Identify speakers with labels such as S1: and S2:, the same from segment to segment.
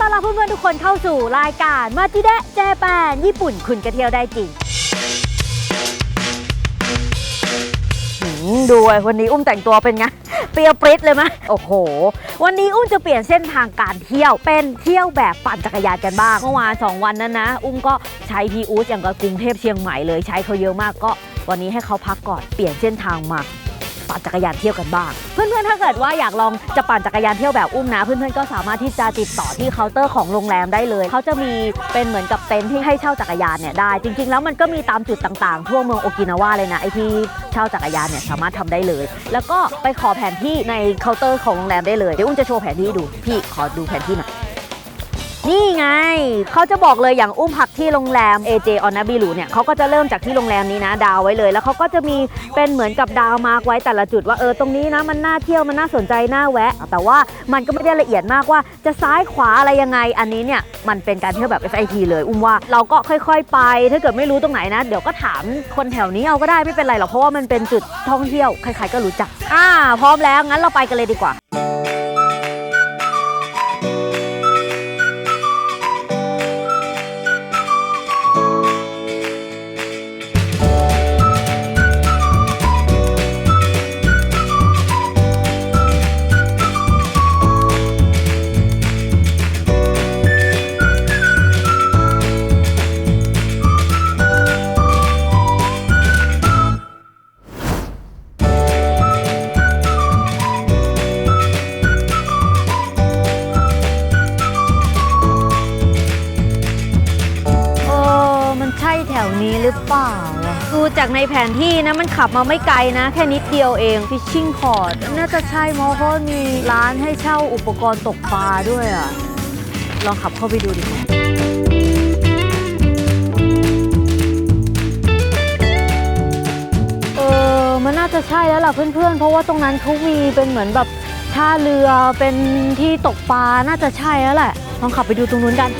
S1: ต้อนรับเพื่อนๆทุกคนเข้าสู่รายการมาจิเดะเจแปนญี่ปุ่นคุณกระเที่ยวได้จริงหืมดูไอ้วันนี้อุ้มแต่งตัวเป็นไง เปรียวปริ๊ดเลยไหมโอ้โห วันนี้อุ้มจะเปลี่ยนเส้นทางการเที่ยวเป็นเที่ยวแบบปั่นจักรยานกันบ้างเมื่อวานสองวันนั้นนะ อุ้มก็ใช้พีอูสอย่างกับกรุงเทพเชียงใหม่เลยใช้เขาเยอะมากก็ วันนี้ให้เขาพักก่อนเปลี่ยนเส้นทางมา ปั่นจักรยานเที่ยวกันบ้าง เพื่อนๆ ถ้าเกิดว่าอยากลองจะปั่นจักรยานเที่ยวแบบอุ้มนะ เพื่อนๆ ก็สามารถที่จะติดต่อที่เคาน์เตอร์ของโรงแรมได้เลย เขาจะมีเป็นเหมือนกับเต็นท์ที่ให้เช่าจักรยานเนี่ยได้ จริงๆ แล้วมันก็มีตามจุดต่างๆ ทั่วเมืองโอกินาวาเลยนะไอที่เช่าจักรยานเนี่ยสามารถทำได้เลย แล้วก็ไปขอแผนที่ในเคาน์เตอร์ของโรงแรมได้เลย เดี๋ยวอุ้มจะโชว์แผนที่ดู พี่ขอดูแผนที่หน่อย นี่ไง เขาจะบอกเลยอย่างอุ้มพักที่โรงแรม AJ o n a b i r u เนี่ยเขาก็จะเริ่มจากที่โรงแรมนี้นะ ดาวไว้เลย แล้วเขาก็จะมีเป็นเหมือนกับดาวมาร์กไว้แต่ละจุดว่าเออตรงนี้นะมันน่าเที่ยวมันน่าสนใจน่าแวะ แต่ว่ามันก็ไม่ได้ละเอียดมากว่าจะซ้ายขวาอะไรยังไง อันนี้เนี่ยมันเป็นการเที่ยวแบบ FIT เลย อุ้มว่าเราก็ค่อยๆ ไป ถ้าเกิดไม่รู้ตรงไหนนะ เดี๋ยวก็ถามคนแถวนี้เอาก็ได้ไม่เป็นไรหรอกเพราะว่ามันเป็นจุดท่องเที่ยวใครๆก็รู้จักอ่าพร้อมแล้วงั้นเราไปกันเลยดีกว่า จากในแผนที่นะมันขับมาไม่ไกลนะ แค่นิดเดียวเอง Fishing Port น่าจะใช่มอเพราะมีร้านให้เช่าอุปกรณ์ตกปลาด้วยอะ ลองขับเข้าไปดูดิเออมันน่าจะใช่แล้วล่ะเพื่อนๆ เพราะว่าตรงนั้นเขามีเป็นเหมือนแบบท่าเรือเป็นที่ตกปลาน่าจะใช่แล้วแหละ ลองขับไปดูตรงนู้นกัน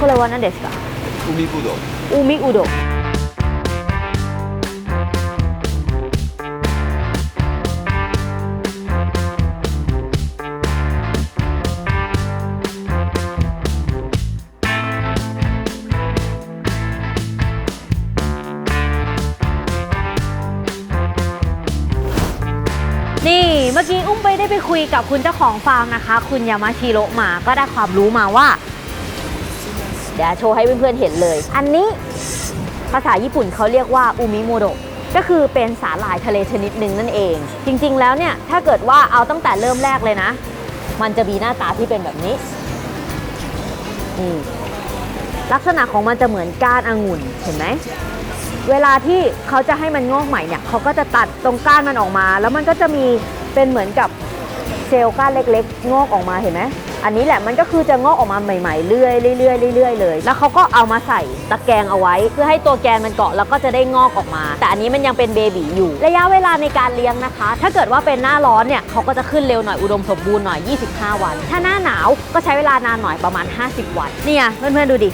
S2: これは
S1: 何ですか
S2: 海ぶどう
S1: 海うどんนี่เมื่อกี้อุ้มไปได้ไปคุยกับคุณเจ้าของฟาร์มนะคะ คุณยามาชิโร่มาก็ได้ความรู้มาว่า เ ดี๋ยวโชว์ให้เพื่อนๆเห็นเลย อันนี้ภาษาญี่ปุ่นเขาเรียกว่าอูมิโมโดะก็คือเป็นสาหร่ายทะเลชนิดหนึ่งนั่นเอง จริงๆ แล้วเนี่ยถ้าเกิดว่าเอาตั้งแต่เริ่มแรกเลยนะ มันจะมีหน้าตาที่เป็นแบบนี้ลักษณะของมันจะเหมือนก้านองุ่นเห็นไหมเวลาที่เขาจะให้มันงอกใหม่เนี่ยเขาก็จะตัดตรงก้านมันออกมา แล้วมันก็จะมีเป็นเหมือนกับเซลล์ก้านเล็ก ๆ งอกออกมาเห็นไหม อันนี้แหละมันก็คือจะงอกออกมาใหม่ๆเรื่อยๆเรื่อยๆเรื่อยๆเลย แล้วเขาก็เอามาใส่ตะแกรงเอาไว้ เพื่อให้ตัวแกนมันเกาะแล้วก็จะได้งอกออกมา แต่อันนี้มันยังเป็นเบบีอยู่ ระยะเวลาในการเลี้ยงนะคะ ถ้าเกิดว่าเป็นหน้าร้อนเนี่ยเขาก็จะขึ้นเร็วหน่อยอุดมสมบูรณ์หน่อย 25 วัน ถ้าหน้าหนาวก็ใช้เวลานานหน่อยประมาณ 50 วันเนี่ยเพื่อนๆดูดิ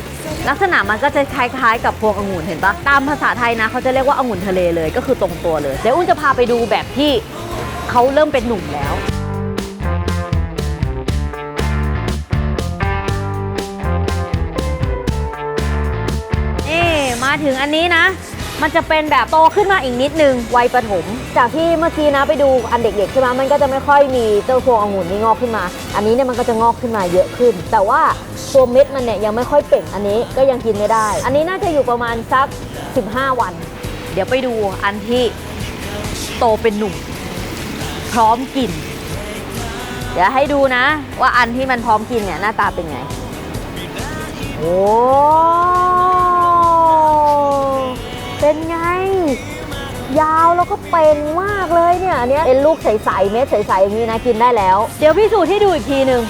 S1: ลักษณะมันก็จะคล้ายๆกับพวงองุ่นเห็นปะตามภาษาไทยนะเขาจะเรียกว่าองุ่นทะเลเลยก็คือตรงตัวเลยเดี๋ยวอุ้นจะพาไปดูแบบที่เขาเริ่มเป็นหนุ่มแล้ว ถึงอันนี้นะ มันจะเป็นแบบโตขึ้นมาอีกนิดนึงวัยประถม จากที่เมื่อกี้นะไปดูอันเด็กๆใช่ไหมมันก็จะไม่ค่อยมีเจ้าพวงองุ่นนี่งอกขึ้นมา อันนี้เนี่ยมันก็จะงอกขึ้นมาเยอะขึ้น แต่ว่าตัวเม็ดมันเนี่ยยังไม่ค่อยเป่งอันนี้ก็ยังกินไม่ได้ อันนี้น่าจะอยู่ประมาณสัก 15 วัน เดี๋ยวไปดูอันที่โตเป็นหนุ่ม พร้อมกิน เดี๋ยวให้ดูนะ ว่าอันที่มันพร้อมกินเนี่ยหน้าตาเป็นไง โอ้ เป็นไง ยาวแล้วก็เป็นมากเลยเนี่ยอันเนี้ยเป็นลูกใสๆเม็ดใสๆอย่างนี้นะกินได้แล้ว เดี๋ยวพี่สูจน์ให้ดูอีกทีหนึ่ง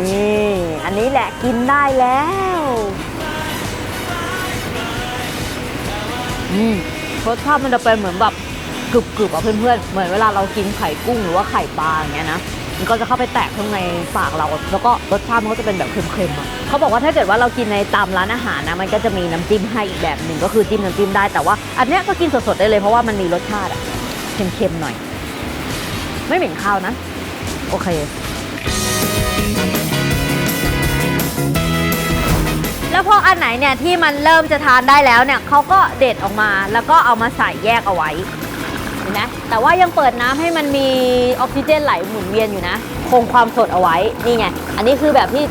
S1: นี่อันนี้แหละกินได้แล้วอืมรสชาติมันจะเป็นเหมือนแบบกรึบๆอะเพื่อนๆ เหมือนเวลาเรากินไข่กุ้งหรือว่าไข่ปลาอย่างเงี้ยนะ มันก็จะเข้าไปแตกข้างในปากเรา แล้วก็รสชาติมันก็จะเป็นแบบเค็มๆอะเขาบอกว่าถ้าเกิดว่าเรากินในตามร้านอาหารนะมันก็จะมีน้ำจิ้มให้อีกแบบหนึ่งก็คือจิ้มน้ำจิ้มได้แต่ว่า อันเนี้ยก็กินสดๆได้เลยเพราะว่ามันมีรสชาติอะเค็มๆหน่อย ไม่เหม็นข้าวนะ โอเค แล้วพออันไหนเนี่ยที่มันเริ่มจะทานได้แล้วเนี่ยเขาก็เด็ดออกมาแล้วก็เอามาใส่แยกเอาไว้ เห็นไหมแต่ว่ายังเปิดน้ำให้มันมีออกซิเจนไหลหมุนเวียนอยู่นะ คงความสดเอาไว้นี่ไง อันนี้คือแบบที่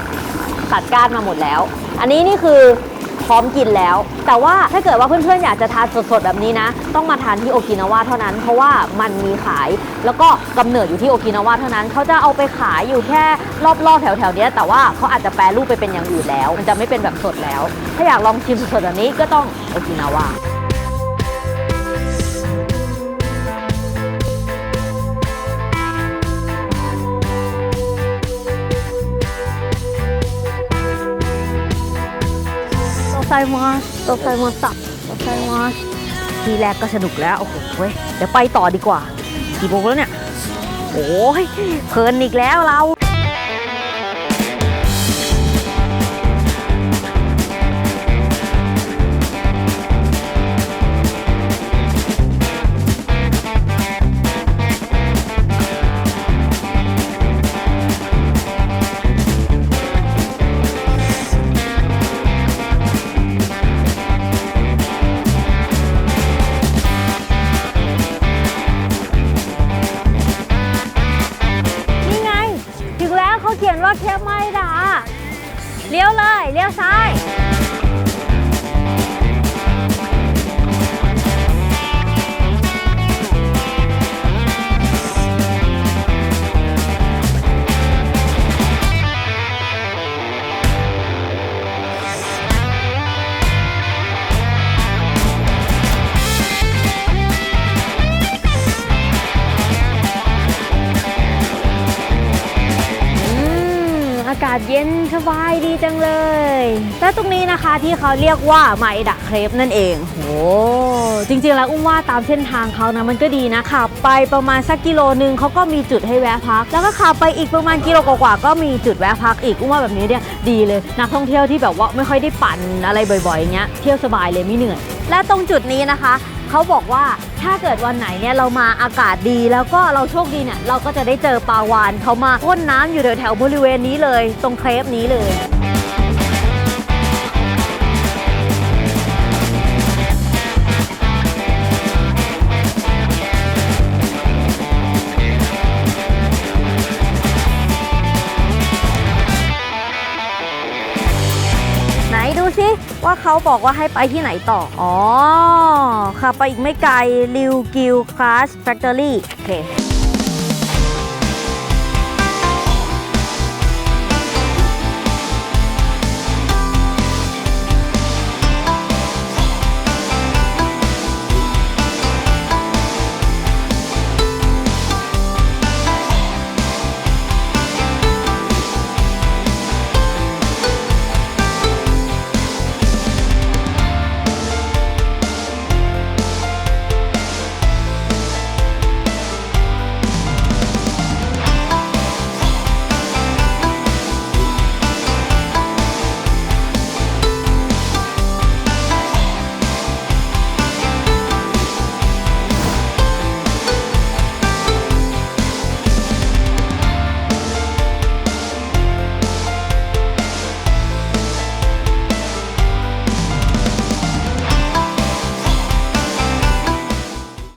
S1: ตัดก้านมาหมดแล้ว อันนี้นี่คือพร้อมกินแล้ว แต่ว่าถ้าเกิดว่าเพื่อนๆอยากจะทานสดๆแบบนี้นะ ต้องมาทานที่โอกินาวาเท่านั้น เพราะว่ามันมีขาย แล้วก็กำเนิดอยู่ที่โอกินาวาเท่านั้น เขาจะเอาไปขายอยู่แค่รอบๆแถวๆนี้แต่ว่าเขาอาจจะแปรรูปไปเป็นอย่างอื่นแล้ว มันจะไม่เป็นแบบสดแล้ว ถ้าอยากลองชิมสดๆแบบนี้ก็ต้องโอกินาวา ไซมาสโตไซมาสับโตไซมาสทีแรกก็สนุกแล้ว โอ้โหเว้ยเดี๋ยวไปต่อดีกว่า กี่โมงแล้วเนี่ย โอ้ยเพลินอีกแล้วเรา เขาเขียมไม่ด่าเลี้ยวเลย เลี้ยวซ้ายาศเย็นสบายดีจังเลย และตรงนี้นะคะที่เขาเรียกว่าไมดะเครปนั่นเองโหจริงๆแล้วอุ้มว่าตามเส้นทางเขานะมันก็ดีนะขับไปประมาณสักกิโลนึงเขาก็มีจุดให้แวะพัก แล้วก็ขับไปอีกประมาณกิโลกว่าก็มีจุดแวะพักอีกอุ้มว่าแบบนี้เนี่ยดีเลยนักท่องเที่ยวที่แบบว่าไม่ค่อยได้ปั่นอะไรบ่อยๆอย่างเงี้ยเที่ยวสบายเลยไม่เหนื่อยและตรงจุดนี้นะคะ เขาบอกว่าถ้าเกิดวันไหนเนี่ยเรามาอากาศดีแล้วก็เราโชคดีเนี่ยเราก็จะได้เจอปลาวานเขามาพ่นน้ำอยู่แถวๆบริเวณนี้เลย ตรงเครปนี้เลย สิว่าเขาบอกว่าให้ไปที่ไหนต่อ อ๋อขับไปอีกไม่ไกลริวกิลคลาสแฟคทอรี่โอเค